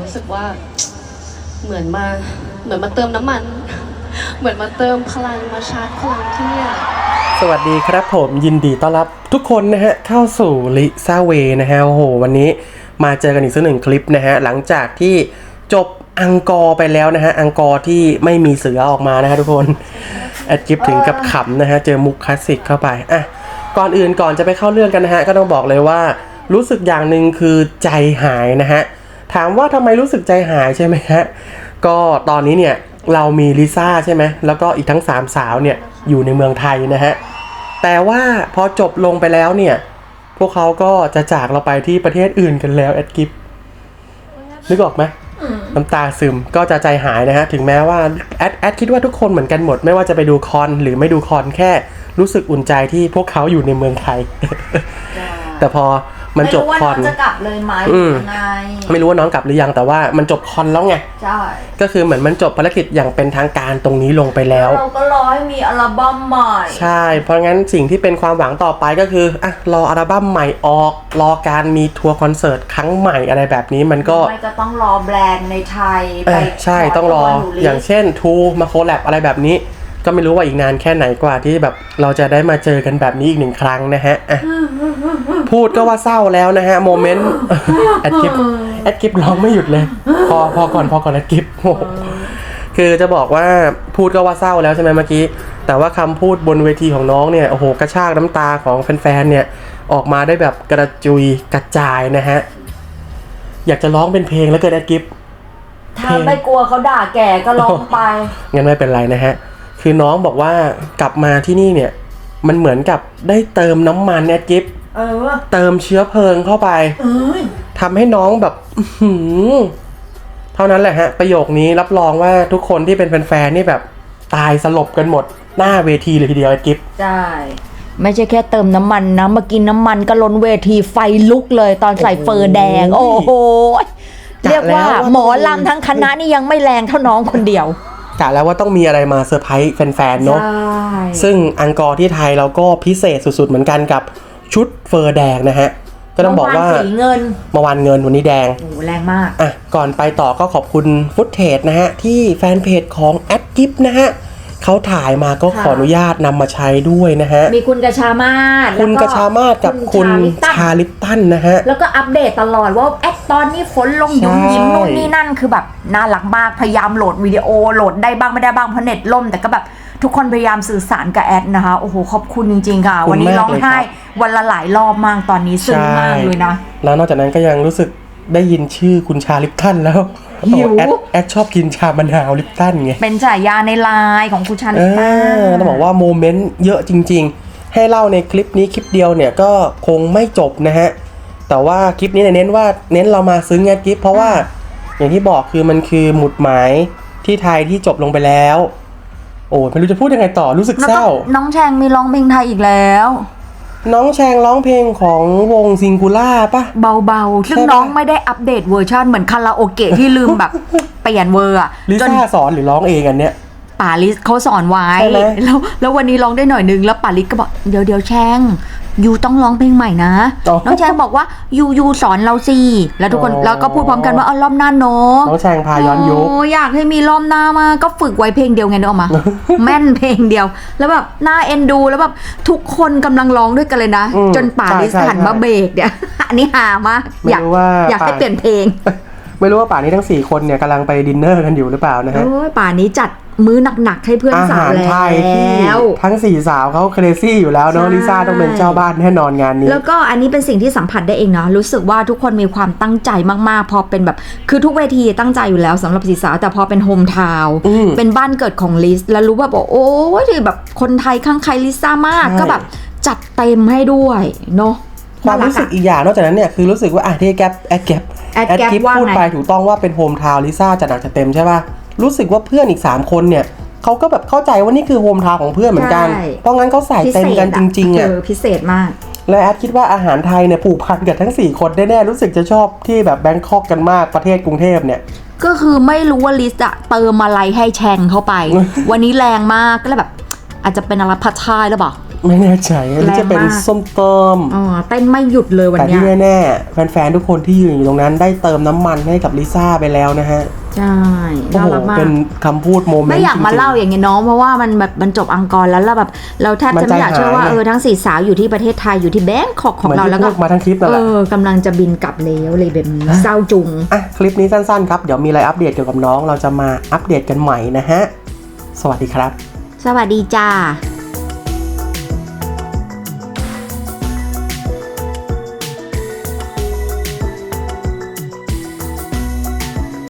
รู้สึกว่าเหมือนมาเหมือนมาเติมน้ำมัน เหมือนมาเติมพลังมาชาร์จพลังที่เนี่ยสวัสดีครับผมยินดีต้อนรับทุกคนนะฮะเข้าสู่ลิซาเวนะฮะโอ้โห วันนี้มาเจอกันอีกสักหนึ่งคลิปนะฮะหลังจากที่จบอังกอร์ไปแล้วนะฮะอังกอร์ที่ไม่มีเสือออกมานะฮะทุกคนแอดกิฟถึงกับขำนะฮะเจอมุกคลาสสิกเข้าไปอะก่อนอื่นก่อนจะไปเข้าเรื่องกันนะฮะก็ต้องบอกเลยว่า รู้สึกอย่างหนึ่งคือใจหายนะฮะ ถามว่าทำไมรู้สึกใจหายใช่ไหมฮะ ก็ตอนนี้เนี่ยเรามีลิซ่าใช่ไหมแล้วก็อีกทั้งสามสาวเนี่ยอยู่ในเมืองไทยนะฮะ แต่ว่าพอจบลงไปแล้วเนี่ย พวกเขาก็จะจากเราไปที่ประเทศอื่นกันแล้วแอดกิฟนึกออกไหมน้ำตาซึมก็จะใจหายนะฮะ ถึงแม้ว่าแอดแอดคิดว่าทุกคนเหมือนกันหมด ไม่ว่าจะไปดูคอนหรือไม่ดูคอนแค่รู้สึกอุ่นใจที่พวกเขาอยู่ในเมืองไทย แต่พอ มันจบไม่รู้ว่าคอนน้องจะกลับเลยไหมอืม ยังไงไม่รู้ว่าน้องกลับหรือยังแต่ว่ามันจบคอนแล้วไง ใช่ก็คือเหมือนมันจบภารกิจอย่างเป็นทางการตรงนี้ลงไปแล้ว เราก็รอให้มีอัลบั้มใหม่ใช่ เพราะงั้นสิ่งที่เป็นความหวังต่อไปก็คืออะรออัลบั้มใหม่ออก รอการมีทัวร์คอนเสิร์ตครั้งใหม่อะไรแบบนี้มันก็ ไม่ก็ต้องรอแบรนด์ในไทยเอไปอใช่ต้องรอ ขตัวหนูลิอย่างเช่นทูมาโคแลบอะไรแบบนี้ ก็ไม่รู้ว่าอีกนานแค่ไหนกว่าที่แบบเราจะได้มาเจอกันแบบนี้อีกหนึ่งครั้งนะฮะอะพูดก็ว่าเศร้าแล้วนะฮะโมเมนต์แอดกิฟแอดกิฟร้องไม่หยุดเลย พอพอก่อนพอก่อนแอดกิฟโอ้โหคือจะบอกว่าพูดก็ว่าเศร้าแล้วใช่ไหมเมื่อกี้ แต่ว่าคำพูดบนเวทีของน้องเนี่ยโอ้โหกระชากน้ำตาของแฟนๆเนี่ยออกมาได้แบบกระจุยกระจายนะฮะอยากจะร้องเป็นเพลงแล้วเกิดแอดกิฟถ้าไม่กลัวเขาด่าแก่ก็ร้องไปงั้นไม่เป็นไรนะฮะ คือน้องบอกว่ากลับมาที่นี่เนี่ย มันเหมือนกับได้เติมน้ำมันแอดกิฟเออ เติมเชื้อเพลิงเข้าไปเออทำให้น้องแบบอื้อหือเท่านั้นแหละฮะ ประโยคนี้รับรองว่าทุกคนที่เป็นแฟนๆนี่แบบตายสลบกันหมดหน้าเวทีเลยทีเดียวแอดกิฟใช่ไม่ใช่แค่เติมน้ำมันนะมากินน้ำมันก็ล้นเวทีไฟลุกเลยตอนใส่เฟอร์แดง โอ้โห เรียกว่าหมอลำทั้งคณะนี่ยังไม่แรงเท่าน้องคนเดียว กะแล้วว่าต้องมีอะไรมาเซอร์ไพรส์แฟนๆเนาะใช่ซึ่งอังกอร์ที่ไทยเราก็พิเศษสุดๆเหมือนกันกับชุดเฟอร์แดงนะฮะก็ต้องบอกว่าเมื่นสีเงินเมื่อวานเงินวันนี้แดงโอ้โหแรงมากอะก่อนไปต่อก็ขอบคุณฟุตเทจนะฮะที่แฟนเพจของแอดกิฟนะฮะ เขาถ่ายมาก็ค่ะขออนุญาตนำมาใช้ด้วยนะฮะ มีคุณกระชามาศคุณกระชามาศกับคุณชาชาลิปตันลิปตันนะฮะ แล้วก็อัปเดตตลอดว่าแอดตอนนี้ฝนลงยุ้มยิ้มใช่นู่นนี่นั่นคือแบบน่ารักมากพยายามโหลดวิดีโอโหลดได้บ้างไม่ได้บ้างเพราะเน็ตล่มแต่ก็แบบทุกคนพยายามสื่อสารกับแอดนะคะ โอ้โห ขอบคุณจริง ๆ ค่ะ วันนี้ร้องไห้วันละหลายรอบมากตอนนี้ซึ้งมากเลยนะ แล้วนอกจากนั้นก็ยังรู้สึกได้ยินชื่อคุณชาลิปตันแล้ว หิวแอดแอดชอบกินชามะนาวลิปตันไง เป็นฉายาในไลน์ของคุณชันเอป้าอต้องบอกว่าโมเมนต์เยอะจริง ๆ ให้เล่าในคลิปนี้คลิปเดียวเนี่ยก็คงไม่จบนะฮะ แต่ว่าคลิปนี้เนี่ยเน้นว่าเน้นเรามาซึ้งไงคลิปเพราะว่าอย่างที่บอกคือมันคือหมุดหมายที่ไทยที่จบลงไปแล้ว โอ้ไม่รู้จะพูดยังไงต่อรู้สึกแล้วเศก็ร้า น้องแชงมีร้องเพลงไทยอีกแล้ว น้องแชงร้องเพลงของวงซิงคูล่าปะเบาๆ ซึ่งใช่ปะน้องไม่ได้อัปเดตเวอร์ชันเหมือนคาราโอเกะที่ลืมแบบเปลี่ยนเวอร์อะลิจนซ่าสอนหรือร้องเองอันเนี้ยป่าลิสเขาสอนไว้ใช่ไหมแล้วแล้ววันนี้ร้องได้หน่อยนึงแล้วป่าลิสก็บอกเดี๋ยวเดี๋ยวแชง ยูต้องร้องเพลงใหม่นะ อ๋อน้องแชงบอกว่ายูยูสอนเราสิแล้วทุกคนอ๋อ แล้วก็พูดพร้อมกันว่าเอารอบหน้าเนาะน้องแชงพาย้อนยุค โอยากให้มีรอบหน้ามาก็ฝึกไว้เพลงเดียวไงนึกออกมา แม่นเพลงเดียว แล้วแบบน่าเอ็นดูแล้วแบบทุกคนกำลังร้องด้วยกันเลยนะ อืมจนป่าลิสใช่ใช่หันมาเบรกเนี่ย อันนี้หามากไม่อยากรู้ว่าอยากให้ป่า เปลี่ยนเพลง ไม่รู้ว่าป่านนี้ทั้ง 4 คนเนี่ยกำลังไปดินเนอร์กันอยู่หรือเปล่านะฮะโอ้ยป่านี้จัดมื้อหนักๆให้เพื่อนอาสาหาวรแล้ไทยที่วทั้งสี่สาวเขาเครซี่อยู่แล้วเนาะใช่ ลิซ่าต้องเป็นเจ้าบ้านแน่นอนงานนี้ แล้วก็อันนี้เป็นสิ่งที่สัมผัสได้เองเนาะรู้สึกว่าทุกคนมีความตั้งใจมากๆ พอเป็นแบบคือทุกเวทีตั้งใจอยู่แล้วสำหรับสีสาวแต่พอเป็นโฮมทาวน์อืมเป็นบ้านเกิดของลิสแล้วรู้ว่าบอกโอ้ยแบบคนไทยข้างใครลิซ่ามากใช่ ก็แบบจัดเต็มให้ด้วยเนาะความรู้สึกน่อีกอย่างนอกจากนั้นเนี่ยคือรู้สึกว่าอะที่แกปแอดแกป แอดแกปกิฟว่าไงพูดไปถูกต้องว่าเป็นโฮมทาวน์ลิซ่าจัดหนักจัดเต็มใช่ป่ะ รู้สึกว่าเพื่อนอีก 3 คนเนี่ยเขาก็แบบเข้าใจว่านี่คือโฮมทาวน์ของเพื่อนเหมือนกัน ใช่ เพราะงั้นเขาใส่พิเต็มเศษกันจริงๆเออะ อพิเศษมาก แล้วแอดคิดว่าอาหารไทยเนี่ยผูกพันกับทั้ง 4 คนแน่ๆรู้สึกจะชอบที่แบบแบงคอกกันมากประเทศกรุงเทพเนี่ย ก็คือไม่รู้ว่าลิสอะเติมอะไรให้แชงเข้าไป วันนี้แรงมากก็เลยแบบ อาจจะเป็นอะไรพัดชายหรือเปล่า ไม่แน่ใจอันนี้จะเป็นแรงมาก ส้มตำอ๋อเต้นไม่หยุดเลยวันแต่เนี้ที่ยแน่ๆแฟนๆทุกคนที่ยืนอยู่ตรงนั้นได้เติมน้ำมันให้กับลิซ่าไปแล้วนะฮะใช่โอ้น่าโหรักมากเป็นคำพูดโมเมนต์ไม่อยากมาจริงๆ เล่าอย่างเงี้ยน้องเพราะว่ามันแบบมันจบอังกอร์แล้วแล้วแบบเราแทบมันจะไม่อยากใจหายเชื่อว่าไง เออทั้งสี่สาวอยู่ที่ประเทศไทยอยู่ที่แบงคอกของเหมือนเราที่แล้วก็ พูดมาทั้งคลิปนั่นเอแหละ อกำลังจะบินกลับแล้วเลยแบบนี้เศร้าจุง อะคลิปนี้สั้นๆครับ เดี๋ยวมีอะไรอัปเดตเกี่ยวกับน้อง เราจะมาอัปเดตกันใหม่นะฮะ สวัสดีครับ สวัสดีจ้า